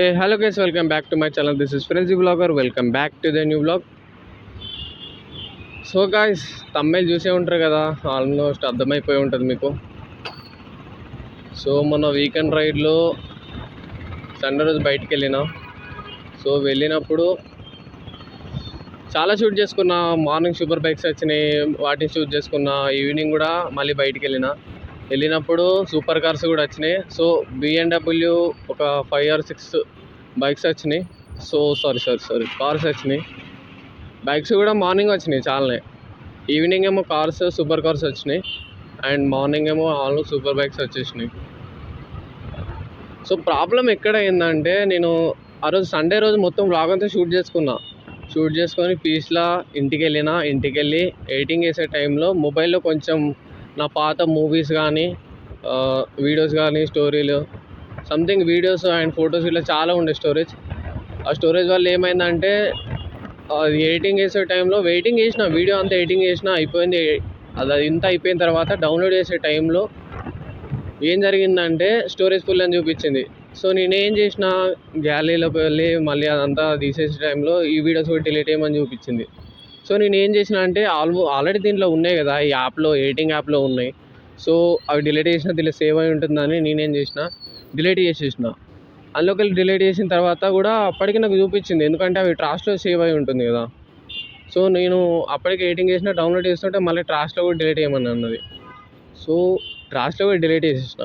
Hey hello guys welcome back to my channel this is friends vlogger welcome back to the new vlog so guys తమ్మాయిలు చూసే ఉంటారు కదా almost అర్థమైపోయి ఉంటుంది మీకు. So మొన్న weekend రైడ్లో Sunday రోజు బయటికి వెళ్ళిన. సో వెళ్ళినప్పుడు చాలా షూట్ చేసుకున్నా. మార్నింగ్ సూపర్ బైక్స్ వచ్చినాయి వాటిని షూట్ చేసుకున్నా. ఈవినింగ్ కూడా మళ్ళీ బయటికి వెళ్ళిన. వెళ్ళినప్పుడు సూపర్ కార్స్ కూడా వచ్చినాయి. సో బిఎండబ్ల్యూ ఒక ఫైవ్ ఆర్ సిక్స్ బైక్స్ వచ్చినాయి. So sorry sorry sorry cars వచ్చినాయి. బైక్స్ కూడా మార్నింగ్ వచ్చినాయి చాలానే. ఈవినింగ్ ఏమో కార్స్ సూపర్ కార్స్ వచ్చినాయి. అండ్ మార్నింగ్ ఏమో ఆల్మోస్ట్ సూపర్ బైక్స్ వచ్చేసినాయి. సో ప్రాబ్లం ఎక్కడ ఏంటంటే నేను ఆ రోజు సండే రోజు మొత్తం బ్లాగ్ అంతా షూట్ చేసుకున్నా. షూట్ చేసుకొని పీస్లా ఇంటికి వెళ్ళిన ఇంటికి వెళ్ళి ఎడిటింగ్ చేసే టైంలో మొబైల్లో కొంచెం నా పాత మూవీస్ కానీ వీడియోస్ కానీ స్టోరీలు సంథింగ్ వీడియోస్ అండ్ ఫొటోస్ ఇట్లా చాలా ఉండే స్టోరేజ్ ఆ స్టోరేజ్ వల్ల ఏమైందంటే అది ఎడిటింగ్ చేసే టైంలో వెయిటింగ్ చేసిన వీడియో అంతా ఎడిటింగ్ చేసిన అయిపోయింది. అది ఇంత అయిపోయిన తర్వాత డౌన్లోడ్ చేసే టైంలో ఏం జరిగిందంటే స్టోరేజ్ ఫుల్ అని చూపించింది. సో నేనేం చేసిన గ్యాలరీలోకి వెళ్ళి మళ్ళీ అదంతా తీసేసే టైంలో ఈ వీడియోస్ కూడా డిలీట్ చేయమని చూపించింది. సో నేను ఏం చేసిన అంటే ఆల్మో ఆల్రెడీ దీంట్లో ఉన్నాయి కదా ఈ యాప్లో ఎడిటింగ్ యాప్లో ఉన్నాయి. సో అవి డిలీట్ చేసిన దీనిలో సేవ్ అయి ఉంటుందని నేనేం చేసిన డిలీట్ చేసేసిన. అందులోకి వెళ్ళి డిలీట్ చేసిన తర్వాత కూడా అప్పటికి నాకు చూపించింది. ఎందుకంటే అవి ట్రాస్ట్లో సేవ్ అయి ఉంటుంది కదా. సో నేను అప్పటికి ఎడిటింగ్ చేసిన డౌన్లోడ్ చేస్తుంటే మళ్ళీ ట్రాస్ట్లో కూడా డిలీట్ చేయమని అన్నది. సో ట్రాస్ట్లో కూడా డిలీట్ చేసేసిన.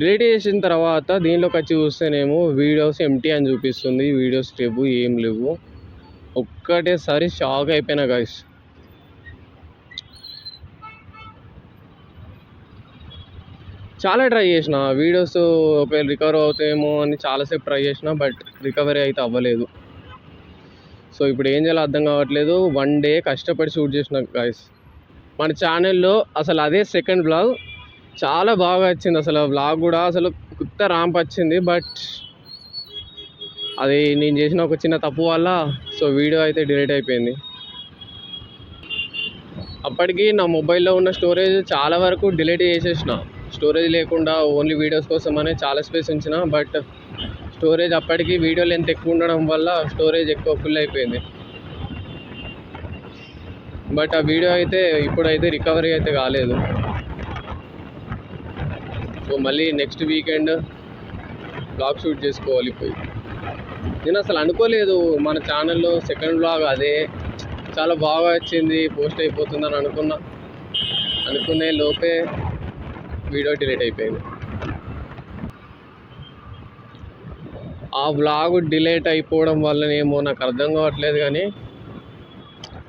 డిలీట్ చేసిన తర్వాత దీనిలోకి వచ్చి చూస్తేనేమో వీడియోస్ ఎంటీ అని చూపిస్తుంది. వీడియోస్ లేవు ఏం లేవు. ఒక్కటేసారి షాక్ అయిపోయినా గైస్ చాలా ట్రై చేసిన వీడియోస్ ఒకవేళ రికవర్ అవుతాయేమో అని చాలాసేపు ట్రై చేసిన బట్ రికవరీ అయితే అవ్వలేదు. సో ఇప్పుడు ఏం చేయాలో అర్థం కావట్లేదు. వన్ డే కష్టపడి షూట్ చేసిన గాయస్ మన ఛానల్లో అసలు అదే సెకండ్ బ్లాగ్ చాలా బాగా వచ్చింది అసలు ఆ బ్లాగ్ కూడా. అసలు కొత్త ర్యాంప్ వచ్చింది బట్ అది నేను చేసిన ఒక చిన్న తప్పు వల్ల సో వీడియో అయితే డిలీట్ అయిపోయింది. అప్పటికి నా మొబైల్లో ఉన్న స్టోరేజ్ చాలా వరకు డిలీట్ చేసేసిన. స్టోరేజ్ లేకుండా ఓన్లీ వీడియోస్ కోసం అనే చాలా స్పేస్ ఉంచిన బట్ స్టోరేజ్ అప్పటికి వీడియో లెంత్ ఎక్కువ ఉండడం వల్ల స్టోరేజ్ ఎక్కువ ఫుల్ అయిపోయింది. బట్ ఆ వీడియో అయితే ఇప్పుడైతే రికవరీ అయితే కాలేదు. సో మళ్ళీ నెక్స్ట్ వీకెండ్ బ్లాగ్ షూట్ చేసుకోవాలి పోయి. నేను అసలు అనుకోలేదు. మన ఛానల్లో సెకండ్ బ్లాగ్ అదే చాలా బాగా వచ్చింది పోస్ట్ అయిపోతుందని అనుకున్నా. అనుకునే లోపే వీడియో డిలీట్ అయిపోయింది. ఆ బ్లాగ్ డిలేట్ అయిపోవడం వల్లనేమో నాకు అర్థం కావట్లేదు కానీ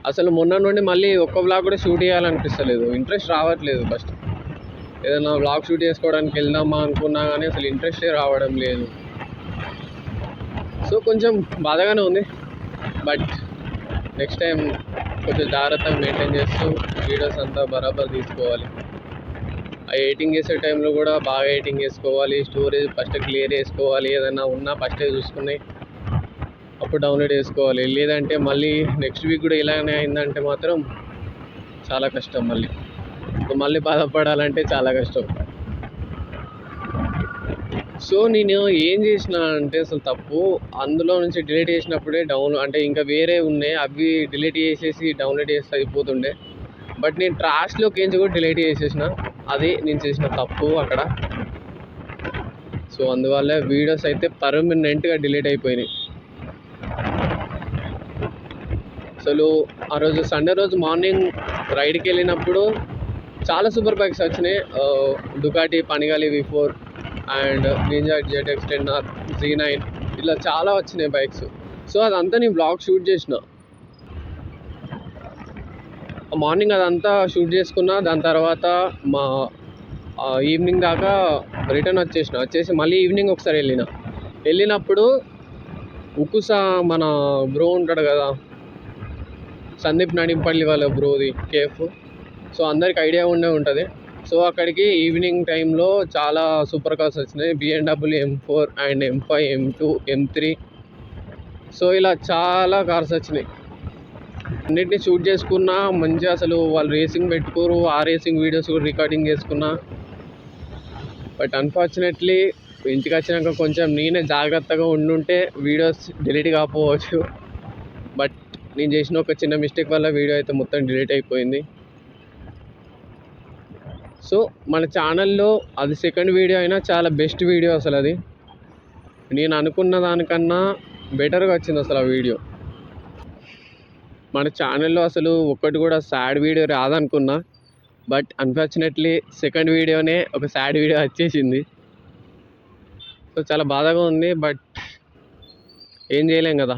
అసలు మొన్న నుండి మళ్ళీ ఒక్క బ్లాగ్ కూడా షూట్ చేయాలనిపిస్తలేదు. ఇంట్రెస్ట్ రావట్లేదు ఫస్ట్. ఏదైనా బ్లాగ్ షూట్ చేసుకోవడానికి వెళ్దామా అనుకున్నా కానీ అసలు ఇంట్రెస్టే రావడం లేదు. సో కొంచెం బాధగానే ఉంది. బట్ నెక్స్ట్ టైం కొంచెం జాగ్రత్తగా మెయింటైన్ చేస్తూ వీడియోస్ అంతా బరాబర్ తీసుకోవాలి. ఆ ఎడిటింగ్ చేసే టైంలో కూడా బాగా ఎడిటింగ్ చేసుకోవాలి. స్టోరేజ్ ఫస్ట్ క్లియర్ చేసుకోవాలి. ఏదైనా ఉన్నా ఫస్టే చూసుకుని అప్పుడు డౌన్లోడ్ చేసుకోవాలి. లేదంటే మళ్ళీ నెక్స్ట్ వీక్ కూడా ఇలానే అయిందంటే మాత్రం చాలా కష్టం మళ్ళీ. మళ్ళీ బాధపడాలంటే చాలా కష్టం. సో నేను ఏం చేసిన అంటే అసలు తప్పు. అందులో నుంచి డిలీట్ చేసినప్పుడే డౌన్ అంటే ఇంకా వేరే ఉన్నాయి. అవి డిలీట్ చేసేసి డౌన్లోడ్ చేస్తే అయిపోతుండే. బట్ నేను ట్రాష్లోకి ఏంచి కూడా డిలీట్ చేసేసిన. అది నేను చేసిన తప్పు అక్కడ. సో అందువల్ల వీడియోస్ అయితే పర్మనెంట్గా డిలీట్ అయిపోయినాయి. అసలు ఆ రోజు సండే రోజు మార్నింగ్ రైడ్కి వెళ్ళినప్పుడు చాలా సూపర్ బైక్స్ వచ్చినాయి. Ducati Panigale V four and Ninja Z X ten R G nine ఇట్లా చాలా వచ్చినాయి బైక్స్ సో అదంతా నేను బ్లాగ్ షూట్ చేసిన. మార్నింగ్ అదంతా షూట్ చేసుకున్నా దాని తర్వాత మా ఈవినింగ్ దాకా రిటర్న్ వచ్చేసిన. వచ్చేసి మళ్ళీ ఈవినింగ్ ఒకసారి వెళ్ళిన. వెళ్ళినప్పుడు ఉకుసా మన బ్రో ఉంటాడు కదా సందీప్ నడింపల్లి వాళ్ళ బ్రోది కేఫ్ సో అందరికి ఐడియా ఉండే ఉంటుంది. సో అక్కడికి ఈవినింగ్ టైంలో చాలా సూపర్ కార్స్ వచ్చినాయి. BMW M four and M five M two M three so ఇలా చాలా కార్స్ వచ్చినాయి. అన్నిటిని షూట్ చేసుకున్నా మంచిగా అసలు వాళ్ళు రేసింగ్ పెట్టుకోరు ఆ రేసింగ్ వీడియోస్ కూడా రికార్డింగ్ చేసుకున్నా. బట్ అన్ఫార్చునేట్లీ ఇంటికి వచ్చినాక కొంచెం నేనే జాగ్రత్తగా ఉండుంటే వీడియోస్ డిలీట్ కాకపోవచ్చు. బట్ నేను చేసిన ఒక చిన్న మిస్టేక్ వల్ల వీడియో అయితే మొత్తం డిలీట్ అయిపోయింది. సో మన ఛానల్లో అది సెకండ్ వీడియో అయినా చాలా బెస్ట్ వీడియో అసలు అది. నేను అనుకున్న దానికన్నా బెటర్గా వచ్చింది అసలు ఆ వీడియో మన ఛానల్లో అసలు ఒక్కటి కూడా సాడ్ వీడియో రాదనుకున్నా. బట్ అన్ఫార్చునేట్లీ సెకండ్ వీడియోనే ఒక సాడ్ వీడియో వచ్చేసింది. సో చాలా బాధగా ఉంది బట్ ఏం చేయలేం కదా.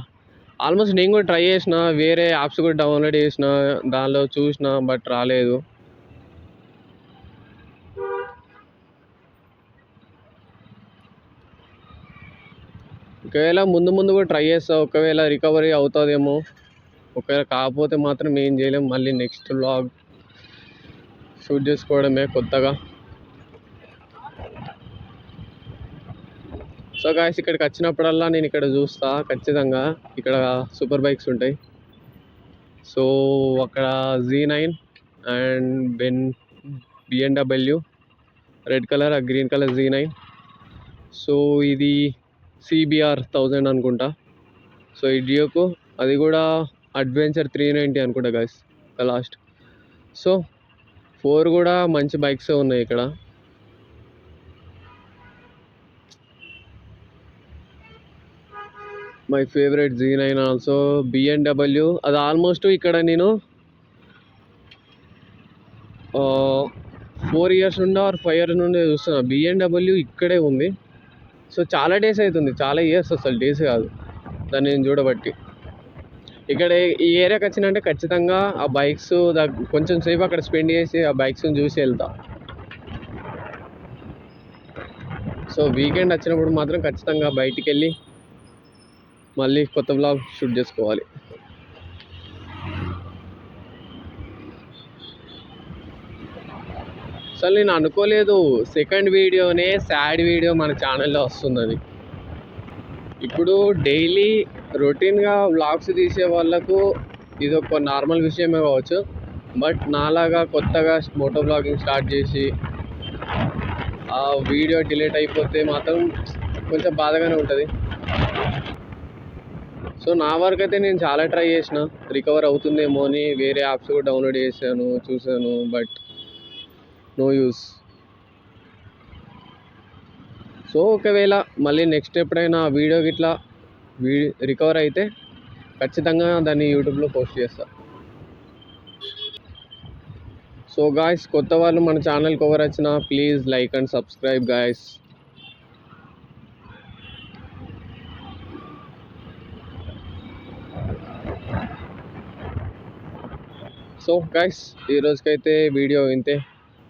ఆల్మోస్ట్ నేను కూడా ట్రై చేసిన వేరే యాప్స్ కూడా డౌన్లోడ్ చేసిన దానిలో చూసిన బట్ రాలేదు. ఒకవేళ ముందు ముందు కూడా ట్రై చేస్తా ఒకవేళ రికవరీ అవుతుందేమో. ఒకవేళ కాకపోతే మాత్రం ఏం చేయలేం. మళ్ళీ నెక్స్ట్ వ్లాగ్ షూట్ చేసుకోవడమే కొత్తగా. సో గాయస్ ఇక్కడికి వచ్చినప్పుడల్లా నేను ఇక్కడ చూస్తా ఖచ్చితంగా. ఇక్కడ సూపర్ బైక్స్ ఉంటాయి. సో అక్కడ జీ నైన్ అండ్ బెన్ బిఎన్డబ్ల్యూ రెడ్ కలర్ ఆ green colour G nine so ఇది సిబిఆర్ థౌజండ్ అనుకుంటా. సో ఈ డియోకు అది కూడా అడ్వెంచర్ త్రీ నైంటీ అనుకుంటా గాయస్ లాస్ట్ సో ఫోర్ కూడా మంచి బైక్స్ ఉన్నాయి ఇక్కడ. My favourite G nine also BMW అది ఆల్మోస్ట్ ఇక్కడ నేను uh, ఫోర్ ఇయర్స్ నుండి ఆర్ ఫైవ్ ఇయర్స్ నుండి చూస్తున్నా. బిఎన్డబ్ల్యూ ఇక్కడే ఉంది. సో చాలా డేస్ అవుతుంది చాలా ఇయర్స్ అసలు డేస్ కాదు. దాన్ని నేను చూడబట్టి. ఇక్కడ ఈ ఏరియాకి వచ్చినంటే ఖచ్చితంగా ఆ బైక్స్ కొంచెం సేపు అక్కడ స్పెండ్ చేసి ఆ బైక్స్ని చూసి వెళ్తా. సో వీకెండ్ వచ్చినప్పుడు మాత్రం ఖచ్చితంగా బయటికి వెళ్ళి మళ్ళీ కొత్త బ్లాగ్ షూట్ చేసుకోవాలి. అసలు నేను అనుకోలేదు. సెకండ్ వీడియోనే సాడ్ వీడియో మన ఛానల్లో వస్తున్నది. ఇప్పుడు డైలీ రొటీన్గా వ్లాగ్స్ తీసే వాళ్ళకు ఇది ఒక నార్మల్ విషయమే కావచ్చు. బట్ నాలాగా కొత్తగా మోటో బ్లాగింగ్ స్టార్ట్ చేసి ఆ వీడియో డిలీట్ అయిపోతే మాత్రం కొంచెం బాధగానే ఉంటుంది. సో నా వరకు అయితే నేను చాలా ట్రై చేసిన. రికవర్ అవుతుందేమో అని వేరే యాప్స్ కూడా డౌన్లోడ్ చేశాను చూశాను. బట్ నో యూస్ సో ఒకవేళ మళ్ళీ నెక్స్ట్ ఎప్పుడైనా వీడియో గిట్లా వీ రికవర్ అయితే ఖచ్చితంగా దాన్ని యూట్యూబ్లో పోస్ట్ చేస్తా. సో గాయస్ కొత్త వాళ్ళు మన ఛానల్ కవర్ వచ్చిన please like and subscribe guys so guys ఈ రోజుకైతే వీడియో ఇంతే.